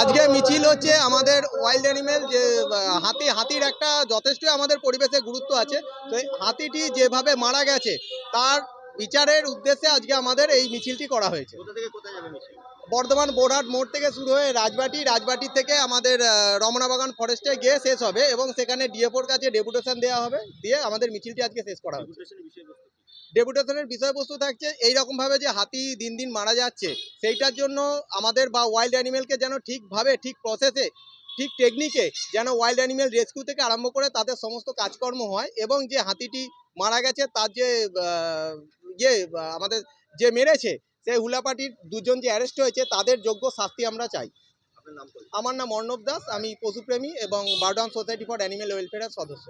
আজকে মিছিল হচ্ছে আমাদের ওয়াইল্ড অ্যানিমেল যে হাতি, হাতির একটা যথেষ্ট আমাদের পরিবেশে গুরুত্ব আছে। তো হাতিটি যেভাবে মারা গেছে, তার বিচারের উদ্দেশ্যে আজকে আমাদের এই মিছিলটি করা হয়েছে। বর্ধমান বোরহাট মোড় থেকে শুরু হয়ে রাজবাটি রাজবাটি থেকে আমাদের রমনাবাগান ফরেস্টে গিয়ে শেষ হবে এবং সেখানে ডিএফওর কাছে ডেপুটেশন দেওয়া হবে দিয়ে আমাদের মিছিলটি আজকে শেষ করা হবে ডেপুটেশনের বিষয়বস্তু থাকছে এই রকম ভাবে যে হাতি দিন দিন মারা যাচ্ছে সেইটার জন্য আমাদের বা ওয়াইল্ড অ্যানিমেলকে যেন ঠিকভাবে ঠিক প্রসেসে ঠিক টেকনিকে যেন ওয়াইল্ড অ্যানিমেল রেস্কিউ থেকে আরম্ভ করে তাদের সমস্ত কাজকর্ম হয় এবং যে হাতিটি মারা গেছে তার যে ইয়ে আমাদের যে মেরেছে সেই হুলাপাটির দুজন যে অ্যারেস্ট হয়েছে তাদের যোগ্য শাস্তি আমরা চাই। আমার নাম অর্ণব দাস আমি পশুপ্রেমী এবং বার্ডন সোসাইটি ফর অ্যানিমেল ওয়েলফেয়ারের সদস্য।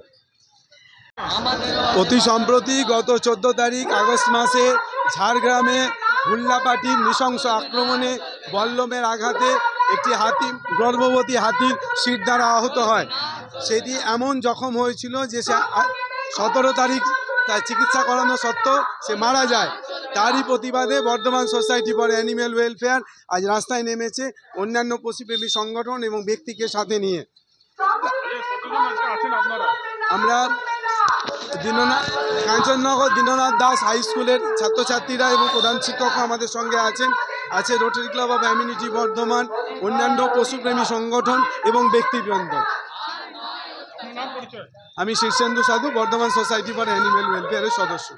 অতি সম্প্রতি গত চোদ্দ তারিখ আগস্ট মাসে ঝাড়গ্রামে হুল্লাপাটির নৃশংস আক্রমণে বল্লমের আঘাতে একটি হাতি গর্ভবতী হাতির সিট দ্বারা আহত হয়। সেটি এমন জখম হয়েছিল যে সে সতেরো তারিখ তার চিকিৎসা করানো সত্ত্বেও সে মারা যায়। তারই প্রতিবাদে Bardhaman society for animal welfare আজ রাস্তায় নেমেছে অন্যান্য পশুপ্রেমী সংগঠন এবং ব্যক্তিকে সাথে নিয়ে। আমরা দীননাথ কাঞ্চননগর দীননাথ দাস হাই স্কুলের ছাত্রছাত্রীরা এবং প্রধান শিক্ষকও আমাদের সঙ্গে আছেন। আছে Rotary Club of Amenity Bardhaman, অন্যান্য পশুপ্রেমী সংগঠন এবং ব্যক্তিবৃন্দ। আমি Shirshendu Sadhu Bardhaman society for animal ওয়েলফেয়ারের সদস্য।